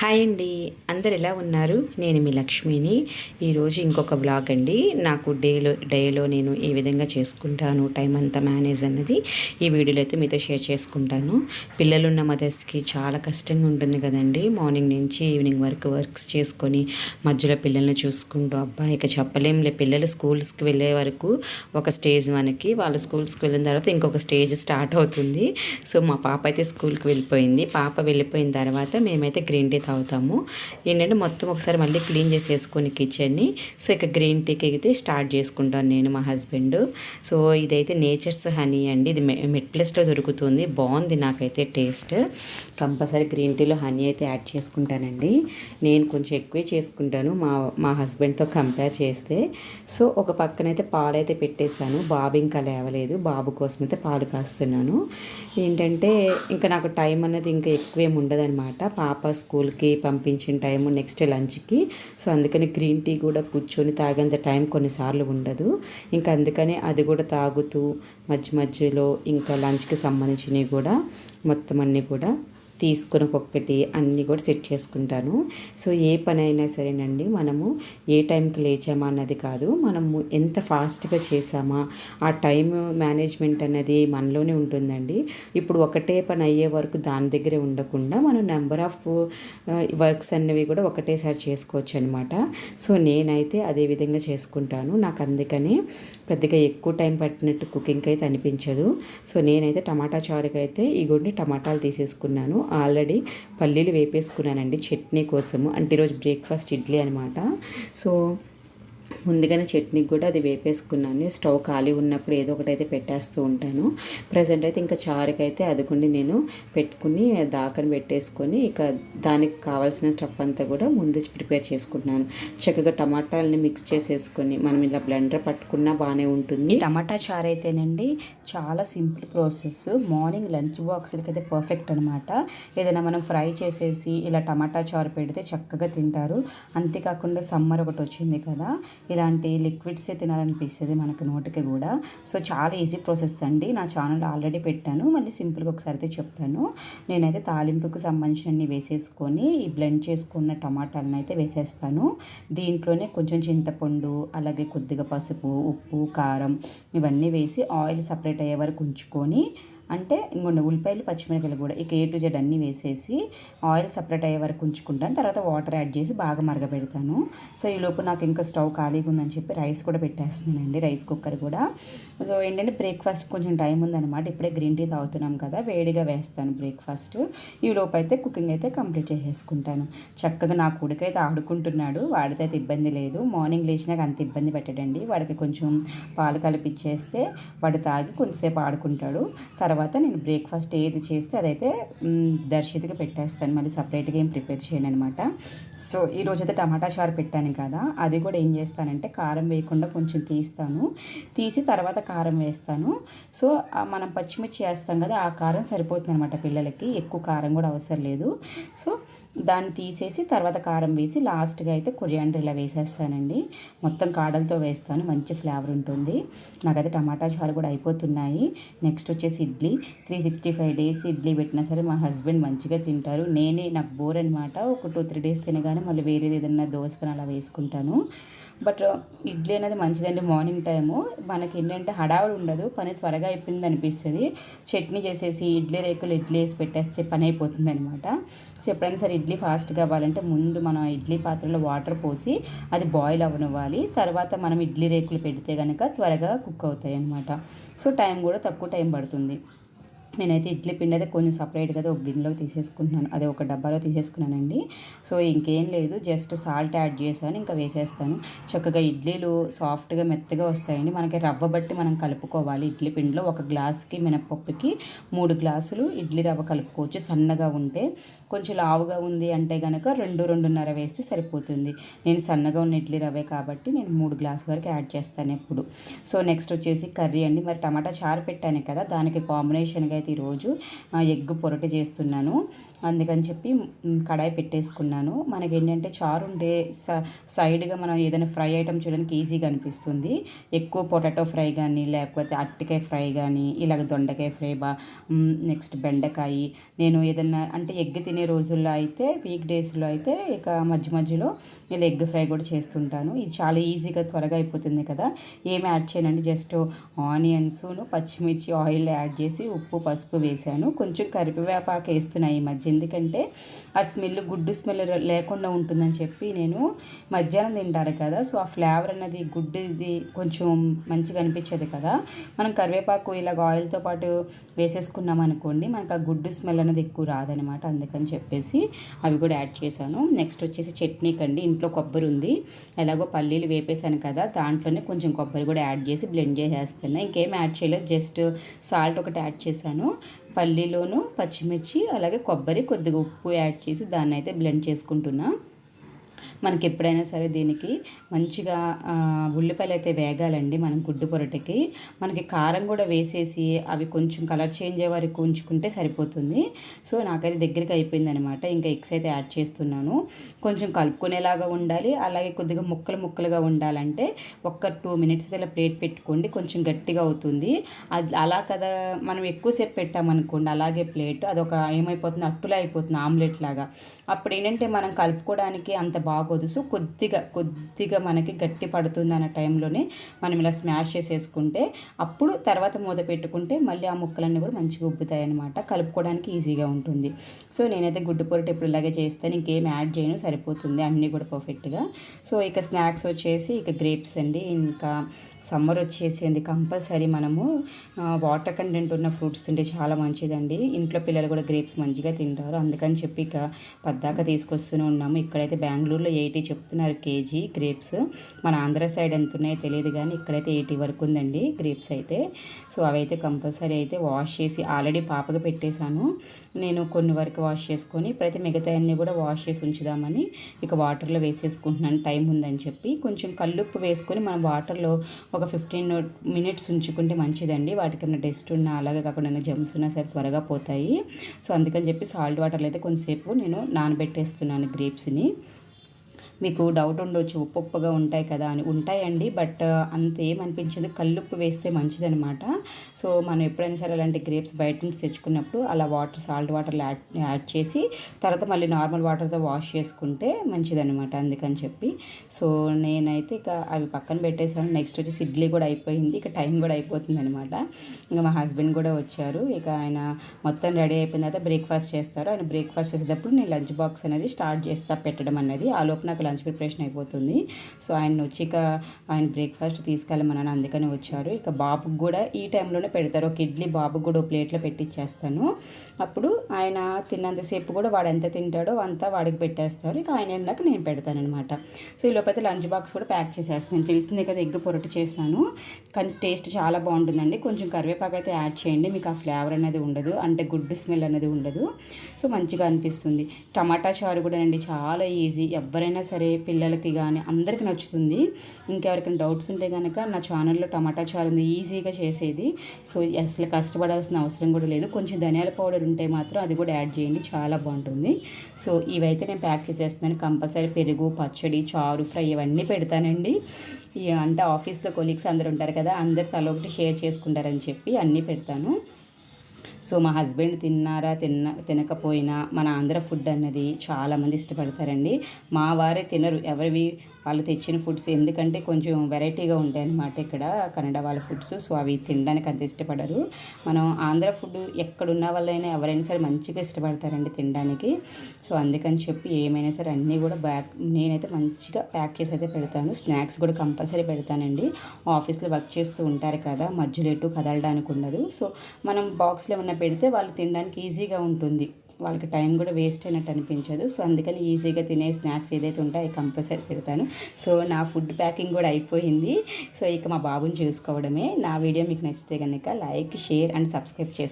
Hi అండి. అందరు ఎలా ఉన్నారు? నేను మీ లక్ష్మిని. ఈరోజు ఇంకొక బ్లాగ్ అండి. నాకు డేలో డేలో నేను ఏ విధంగా చేసుకుంటాను టైం అంతా మేనేజ్ అన్నది ఈ వీడియోలో అయితే మీతో షేర్ చేసుకుంటాను. పిల్లలున్న మదర్స్కి చాలా కష్టంగా ఉంటుంది కదండి. మార్నింగ్ నుంచి ఈవినింగ్ వరకు వర్క్స్ చేసుకొని మధ్యలో పిల్లల్ని చూసుకుంటూ అబ్బాయి ఇక చెప్పలేంలే పిల్లలు స్కూల్స్కి వెళ్ళే వరకు ఒక స్టేజ్ మనకి వాళ్ళు స్కూల్స్కి వెళ్ళిన తర్వాత ఇంకొక స్టేజ్ స్టార్ట్ అవుతుంది. సో మా పాప అయితే స్కూల్కి వెళ్ళిపోయింది. పాప వెళ్ళిపోయిన తర్వాత మేమైతే గ్రీన్ టీ తాగుతాము ఏంటంటే మొత్తం ఒకసారి మళ్ళీ క్లీన్ చేసేసుకొని కిచెన్ని. సో ఇక గ్రీన్ టీకి అయితే స్టార్ట్ చేసుకుంటాను నేను మా హస్బెండ్. సో ఇదైతే నేచర్స్ హనీ అండి. ఇది మెట్ ప్లస్లో దొరుకుతుంది. బాగుంది నాకైతే టేస్ట్. కంపల్సరీ గ్రీన్ టీలో హనీ అయితే యాడ్ చేసుకుంటానండి. నేను కొంచెం ఎక్కువే చేసుకుంటాను మా మా హస్బెండ్తో కంపేర్ చేస్తే. సో ఒక పక్కనైతే పాలైతే పెట్టేశాను. బాబు ఇంకా లేవలేదు. బాబు కోసం అయితే పాలు కాస్తున్నాను. ఏంటంటే ఇంకా నాకు టైం అనేది ఇంకా ఎక్కువేం ఉండదన్నమాట. పాప స్కూల్కి పంపించిన టైము నెక్స్ట్ లంచ్కి. సో అందుకని గ్రీన్ టీ కూడా కూర్చొని తాగేంత టైం కొన్నిసార్లు ఉండదు. ఇంకా అందుకని అది కూడా తాగుతూ మధ్య మధ్యలో ఇంకా లంచ్కి సంబంధించినవి కూడా మొత్తం అన్నీ కూడా తీసుకొని ఒక్కొక్కటి అన్నీ కూడా సెట్ చేసుకుంటాను. సో ఏ పని అయినా సరేనండి మనము ఏ టైంకి లేచామా అన్నది కాదు మనము ఎంత ఫాస్ట్గా చేసామా ఆ టైం మేనేజ్మెంట్ అనేది మనలోనే ఉంటుందండి. ఇప్పుడు ఒకటే పని అయ్యే వరకు దాని దగ్గరే ఉండకుండా మనం నెంబర్ ఆఫ్ వర్క్స్ అన్నవి కూడా ఒకటేసారి చేసుకోవచ్చు అనమాట సో నేనైతే అదే విధంగా చేసుకుంటాను. నాకు అందుకని పెద్దగా ఎక్కువ టైం పట్టినట్టు కుకింగ్ అయితే అనిపించదు. సో నేనైతే టమాటా చారుకి అయితే గుడిని టమాటాలు తీసేసుకున్నాను. ఆల్రెడీ పల్లీలు వేపేసుకున్నానండి చట్నీ కోసము. అంటే ఈరోజు బ్రేక్ఫాస్ట్ ఇడ్లీ అనమాట సో ముందుగానే చట్నీకి కూడా అది వేపేసుకున్నాను. స్టవ్ ఖాళీ ఉన్నప్పుడు ఏదో ఒకటి అయితే పెట్టేస్తూ ఉంటాను. ప్రజెంట్ అయితే ఇంకా చారుకి అయితే అదుకుండి నేను పెట్టుకుని దాకని పెట్టేసుకొని ఇక దానికి కావాల్సిన స్టఫ్ అంతా కూడా ముందు ప్రిపేర్ చేసుకుంటున్నాను. చక్కగా టమాటాలని మిక్స్ చేసేసుకొని మనం ఇలా బ్లెండర్ పట్టుకున్నా బాగానే ఉంటుంది. టమాటా చారు అయితేనండి చాలా సింపుల్ ప్రాసెస్ మార్నింగ్ లంచ్ బాక్స్లకి అయితే పర్ఫెక్ట్ అనమాట ఏదైనా మనం ఫ్రై చేసేసి ఇలా టమాటా చారు పెడితే చక్కగా తింటారు. అంతేకాకుండా సమ్మర్ ఒకటి వచ్చింది కదా ఇలాంటి లిక్విడ్సే తినాలనిపిస్తుంది మనకు నోటికి కూడా. సో చాలా ఈజీ ప్రాసెస్ అండి. నా ఛానల్ ఆల్రెడీ పెట్టాను. మళ్ళీ సింపుల్గా ఒకసారి అయితే చెప్తాను. నేనైతే తాలింపుకు సంబంధించినవి వేసేసుకొని ఈ బ్లెండ్ చేసుకున్న టమాటాలను అయితే వేసేస్తాను. దీంట్లోనే కొంచెం చింతపండు అలాగే కొద్దిగా పసుపు ఉప్పు కారం ఇవన్నీ వేసి ఆయిల్ సపరేట్ అయ్యే వరకు ఉంచుకొని అంటే ఇంకొండ ఉల్లిపాయలు పచ్చిమిరపకాయలు కూడా ఇక ఏ టు జెడ్ అన్నీ వేసేసి ఆయిల్ సపరేట్ అయ్యే వరకు ఉంచుకుంటాను. తర్వాత వాటర్ యాడ్ చేసి బాగా మరగబెడతాను. సో ఈ లోపు నాకు ఇంకా స్టవ్ ఖాళీగా ఉందని చెప్పి రైస్ కూడా పెట్టేస్తున్నానండి రైస్ కుక్కర్ కూడా. సో ఏంటంటే బ్రేక్ఫాస్ట్ కొంచెం టైం ఉందన్నమాట. ఇప్పుడే గ్రీన్ టీ తాగుతున్నాం కదా వేడిగా వేస్తాను బ్రేక్ఫాస్ట్. ఈ అయితే కుకింగ్ అయితే కంప్లీట్ చేసేసుకుంటాను. చక్కగా నా కొడుకైతే ఆడుకుంటున్నాడు వాడితే అయితే ఇబ్బంది లేదు. మార్నింగ్ లేచినాక అంత ఇబ్బంది పెట్టడండి. వాడికి కొంచెం పాలు కలిపిచ్చేస్తే వాడు తాగి కొంతసేపు ఆడుకుంటాడు. తర్వాత తర్వాత నేను బ్రేక్ఫాస్ట్ ఏది చేస్తే అదైతే మ్, దర్శితకి పెట్టేస్తాను. మళ్ళీ సపరేట్గా ఏం ప్రిపేర్ చేయను అనమాట సో ఈరోజు అయితే టమాటా చారు పెట్టాను కదా. అది కూడా ఏం చేస్తానంటే కారం వేయకుండా కొంచెం తీస్తాను. తీసి తర్వాత కారం వేస్తాను. సో మనం పచ్చిమిర్చి వేస్తాం కదా ఆ కారం సరిపోతుంది అనమాట పిల్లలకి. ఎక్కువ కారం కూడా అవసరం లేదు. సో దాన్ని తీసేసి తర్వాత కారం వేసి లాస్ట్గా అయితే కొరియాండర్ ఇలా వేసేస్తానండి. మొత్తం కాడలతో వేస్తాను మంచి ఫ్లేవర్ ఉంటుంది. నాకైతే టమాటా చారు కూడా అయిపోతున్నాయి. నెక్స్ట్ వచ్చేసి idli. Three sixty five days idli పెట్టినా సరే మా హస్బెండ్ మంచిగా తింటారు. నేనే నాకు బోర్ అనమాట ఒక టూ త్రీ డేస్ తినగానే మళ్ళీ వేరేది ఏదన్నా దోశ పని అలా వేసుకుంటాను. బట్ ఇడ్లీ అనేది మంచిదండి మార్నింగ్ టైము. మనకి ఏంటంటే హడావుడు ఉండదు పని త్వరగా అయిపోయింది అనిపిస్తుంది చట్నీ చేసేసి ఇడ్లీ రేకులు ఇడ్లీ వేసి పెట్టేస్తే పని అయిపోతుంది అనమాట సో ఎప్పుడైనా సరే ఇడ్లీ ఫాస్ట్ కావాలంటే ముందు మనం ఇడ్లీ పాత్రలో వాటర్ పోసి అది బాయిల్ అవ్వనివ్వాలి. తర్వాత మనం ఇడ్లీ రేకులు పెడితే కనుక త్వరగా కుక్ అవుతాయి అనమాట సో టైం కూడా తక్కువ టైం పడుతుంది. నేనైతే ఇడ్లీ పిండి అయితే కొంచెం సపరేట్గా ఒక గిన్నెలోకి తీసేసుకుంటున్నాను. అదే ఒక డబ్బాలో తీసేసుకున్నానండి. సో ఇంకేం లేదు. జస్ట్ సాల్ట్ యాడ్ చేశాను ఇంకా వేసేస్తాను. చక్కగా ఇడ్లీలు సాఫ్ట్గా మెత్తగా వస్తాయండి. మనకి రవ్వ బట్టి మనం కలుపుకోవాలి. ఇడ్లీ పిండిలో ఒక గ్లాస్కి మినపప్పుకి మూడు గ్లాసులు ఇడ్లీ రవ్వ కలుపుకోవచ్చు. సన్నగా ఉంటే కొంచెం లావుగా ఉంది అంటే కనుక రెండు రెండున్నర వేస్తే సరిపోతుంది. నేను సన్నగా ఉన్న ఇడ్లీ రవ్వే కాబట్టి నేను మూడు గ్లాస్ వరకు యాడ్ చేస్తాను ఎప్పుడు. సో నెక్స్ట్ వచ్చేసి కర్రీ అండి. మరి టమాటా చారు పెట్టాను కదా దానికి కాంబినేషన్గా అయితే ఈరోజు ఆ, ఎగ్ పొరట చేస్తున్నాను. అందుకని చెప్పి కడాయి పెట్టేసుకున్నాను. మనకి ఏంటంటే చారు ఉండే స సైడ్గా మనం ఏదైనా ఫ్రై ఐటమ్ చేయడానికి ఈజీగా అనిపిస్తుంది. ఎక్కువ పొటాటో ఫ్రై కానీ లేకపోతే అట్టికాయ ఫ్రై కానీ ఇలాగ దొండకాయ ఫ్రై బా నెక్స్ట్ బెండకాయ. నేను ఏదన్నా అంటే ఎగ్ తినే రోజుల్లో అయితే వీక్ డేస్లో అయితే ఇక మధ్య మధ్యలో ఇలా ఎగ్ ఫ్రై కూడా చేస్తుంటాను. ఇది చాలా ఈజీగా త్వరగా అయిపోతుంది కదా. ఏమి యాడ్ చేయనండి? జస్ట్ ఆనియన్స్ను పచ్చిమిర్చి ఆయిల్ యాడ్ చేసి ఉప్పు పసుపు పసుపు వేసాను కొంచెం కరివేపాకు వేస్తున్నాయి ఈ మధ్య. ఎందుకంటే ఆ స్మెల్ గుడ్డు స్మెల్ లేకుండా ఉంటుందని చెప్పి నేను మధ్యాహ్నం తింటారు కదా. సో ఆ ఫ్లేవర్ అన్నది గుడ్డుది కొంచెం మంచిగా అనిపించదు కదా. మనం కరివేపాకు ఇలాగ ఆయిల్తో పాటు వేసేసుకున్నాం అనుకోండి మనకు ఆ గుడ్డు స్మెల్ అనేది ఎక్కువ రాదనమాట అందుకని చెప్పేసి అవి కూడా యాడ్ చేశాను. నెక్స్ట్ వచ్చేసి చట్నీ కండి. ఇంట్లో కొబ్బరి ఉంది. ఎలాగో పల్లీలు వేపేశాను కదా. దాంట్లోనే కొంచెం కొబ్బరి కూడా యాడ్ చేసి బ్లెండ్ చేసేస్తాను ఇంకేం యాడ్ చేయలేదు. జస్ట్ సాల్ట్ ఒకటి యాడ్ చేశాను. పల్లీలోను పచ్చిమిర్చి అలాగే కొబ్బరి కొద్దిగా ఉప్పు యాడ్ చేసి దాన్ని అయితే బ్లెండ్ చేసుకుంటున్నా. మనకి ఎప్పుడైనా సరే దీనికి మంచిగా ఉల్లిపాయలు అయితే వేగాలండి మనం గుడ్డు పొరటకి. మనకి కారం కూడా వేసేసి అవి కొంచెం కలర్ చేంజ్ అయ్యే వరకు ఉంచుకుంటే సరిపోతుంది. సో నాకైతే దగ్గరికి అయిపోయింది అనమాట ఇంకా ఎగ్స్ అయితే యాడ్ చేస్తున్నాను. కొంచెం కలుపుకునేలాగా ఉండాలి. అలాగే కొద్దిగా ముక్కలు ముక్కలుగా ఉండాలంటే ఒక్క టూ మినిట్స్ ఇలా ప్లేట్ పెట్టుకోండి. కొంచెం గట్టిగా అవుతుంది. అది అలా కదా మనం ఎక్కువసేపు పెట్టామనుకోండి అలాగే ప్లేట్ అదొక ఏమైపోతుంది? అట్టులా అయిపోతుంది ఆమ్లెట్ లాగా. అప్పుడు ఏంటంటే మనం కలుపుకోవడానికి అంత బాగోదు. సో కొద్దిగా కొద్దిగా మనకి గట్టి పడుతుంది అన్న టైంలోనే మనం ఇలా స్మాష్ చేసేసుకుంటే అప్పుడు తర్వాత మూత పెట్టుకుంటే మళ్ళీ ఆ ముక్కలన్నీ కూడా మంచిగా ఉబ్బుతాయి అనమాట కలుపుకోవడానికి ఈజీగా ఉంటుంది. సో నేనైతే గుడ్డు పొరటి ఇప్పుడు ఇలాగే చేస్తాను. ఇంకేం యాడ్ చేయను. సరిపోతుంది. అన్నీ కూడా పర్ఫెక్ట్గా సో ఇక స్నాక్స్ వచ్చేసి ఇక గ్రేప్స్ అండి. ఇంకా సమ్మర్ వచ్చేసింది కంపల్సరీ మనము వాటర్ కంటెంట్ ఉన్న ఫ్రూట్స్ తింటే చాలా మంచిదండి. ఇంట్లో పిల్లలు కూడా గ్రేప్స్ మంచిగా తింటారు. అందుకని చెప్పి ఇక పద్దాక తీసుకొస్తూనే ఉన్నాము. ఇక్కడైతే బెంగళూరులో ఎయిటీ చెప్తున్నారు కేజీ గ్రేప్స్. మన ఆంధ్ర సైడ్ ఎంత ఉన్నాయో తెలియదు కానీ ఇక్కడైతే ఎయిటీ వరకు ఉందండి గ్రేప్స్ అయితే. సో అవైతే కంపల్సరీ అయితే వాష్ చేసి ఆల్రెడీ పాపకు పెట్టేశాను. నేను కొన్ని వరకు వాష్ చేసుకొని ఇప్పుడైతే మిగతా అన్నీ కూడా వాష్ చేసి ఉంచుదామని ఇక వాటర్లో వేసేసుకుంటున్నాను. టైం ఉందని చెప్పి కొంచెం కల్లుప్పు వేసుకొని మనం వాటర్లో ఒక ఫిఫ్టీన్ మినిట్స్ ఉంచుకుంటే మంచిదండి. వాటికి ఏమైనా డస్ట్ ఉన్నా అలాగే కాకుండా జమ్స్ ఉన్నా సరే త్వరగా పోతాయి. సో అందుకని చెప్పి సాల్ట్ వాటర్లో అయితే కొంతసేపు నేను నానబెట్టేస్తున్నాను గ్రేప్స్ని మీకు డౌట్ ఉండొచ్చు ఉప్పు ఉప్పుగా ఉంటాయి కదా అని. ఉంటాయండి బట్ uh, అంత ఏమనిపించదు కల్లుప్పు వేస్తే మంచిదనమాట సో మనం ఎప్పుడైనా సరే అలాంటి గ్రేప్స్ బయట నుంచి తెచ్చుకున్నప్పుడు అలా వాటర్ సాల్ట్ వాటర్లో యాడ్ యాడ్ చేసి తర్వాత మళ్ళీ నార్మల్ వాటర్తో వాష్ చేసుకుంటే మంచిదనమాట అందుకని చెప్పి. సో నేనైతే ఇక అవి పక్కన పెట్టేసాను నెక్స్ట్ వచ్చేసి ఇడ్లీ కూడా అయిపోయింది. ఇక టైం కూడా అయిపోతుంది అనమాట ఇంకా మా హస్బెండ్ కూడా వచ్చారు. ఇక ఆయన మొత్తం రెడీ అయిపోయిన తర్వాత బ్రేక్ఫాస్ట్ చేస్తారు. ఆయన బ్రేక్ఫాస్ట్ చేసేటప్పుడు నేను లంచ్ బాక్స్ అనేది స్టార్ట్ చేస్తా పెట్టడం అనేది. ఆ లోపు నాకు లంచ్ ప్రిపరేషన్ అయిపోతుంది. సో ఆయన వచ్చి ఇక ఆయన బ్రేక్ఫాస్ట్ తీసుకెళ్ళమన్నాను అందుకని వచ్చారు. ఇక బాబుకి కూడా ఈ టైంలోనే పెడతారు. ఒక ఇడ్లీ బాబుకి కూడా ఒక ప్లేట్లో పెట్టిచ్చేస్తాను. అప్పుడు ఆయన తిన్నంతసేపు కూడా వాడు ఎంత తింటాడో అంతా వాడికి పెట్టేస్తారు. ఇక ఆయన వెళ్ళాక నేను పెడతానమాట సో ఈ లోపైతే లంచ్ బాక్స్ కూడా ప్యాక్ చేసేస్తాను. తెలిసిందే కదా ఎగ్ పొరటు చేశాను. కానీ టేస్ట్ చాలా బాగుంటుందండి. కొంచెం కరివేపాకు అయితే యాడ్ చేయండి. మీకు ఆ ఫ్లేవర్ అనేది ఉండదు. అంటే గుడ్ స్మెల్ అనేది ఉండదు. సో మంచిగా అనిపిస్తుంది. టమాటా చారు కూడా అండి చాలా ఈజీ. ఎవరైనా సరే పిల్లలకి కానీ అందరికీ నచ్చుతుంది. ఇంకెవరికైనా డౌట్స్ ఉంటే కనుక నా ఛానల్లో టమాటా చారు ఉంది ఈజీగా చేసేది. సో అసలు కష్టపడాల్సిన అవసరం కూడా లేదు. కొంచెం ధనియాల పౌడర్ ఉంటే మాత్రం అది కూడా యాడ్ చేయండి చాలా బాగుంటుంది. సో ఇవైతే నేను ప్యాక్ చేసేస్తున్నాను. కంపల్సరీ పెరుగు పచ్చడి చారు ఫ్రై ఇవన్నీ పెడతానండి. ఇక అంటే ఆఫీస్లో కొలీగ్స్ అందరు ఉంటారు కదా అందరు తల ఒకటి షేర్ చేసుకుంటారని చెప్పి అన్నీ పెడతాను. సో మా హస్బెండ్ తిన్నారా తిన్న తినకపోయినా మన ఆంధ్ర ఫుడ్ అన్నది చాలామంది ఇష్టపడతారండి. మా వారే తినరు. ఎవరివి వాళ్ళు తెచ్చిన ఫుడ్స్ ఎందుకంటే కొంచెం వెరైటీగా ఉంటాయి అన్నమాట ఇక్కడ. కన్నడ వాళ్ళ ఫుడ్స్ సో అవి తినడానికి అంత ఇష్టపడరు. మనం ఆంధ్ర ఫుడ్ ఎక్కడున్న వాళ్ళైనా ఎవరైనా సరే మంచిగా ఇష్టపడతారండి తినడానికి. సో అందుకని చెప్పి ఏమైనా సరే అన్నీ కూడా బ్యాక్ నేనైతే మంచిగా ప్యాక్ చేసి అయితే పెడతాను. స్నాక్స్ కూడా కంపల్సరీ పెడతానండి. ఆఫీస్లో వర్క్ చేస్తూ ఉంటారు కదా మధ్యలో ఎటు కదలడానికి ఉండదు. సో మనం బాక్స్లో ఏమన్నా పెడితే వాళ్ళు తినడానికి ఈజీగా ఉంటుంది. వాళ్ళకి టైం కూడా వేస్ట్ అయినట్టు అనిపించదు. సో అందుకని ఈజీగా తినే స్నాక్స్ ఏదైతే ఉంటాయో అవి కంపల్సరీ పెడతాను. సో నా ఫుడ్ ప్యాకింగ్ కూడా అయిపోయింది. సో ఇక మా బాబుని చూసుకోవడమే. నా వీడియో మీకు నచ్చితే కనుక లైక్ షేర్ అండ్ సబ్స్క్రైబ్ చేసుకోండి.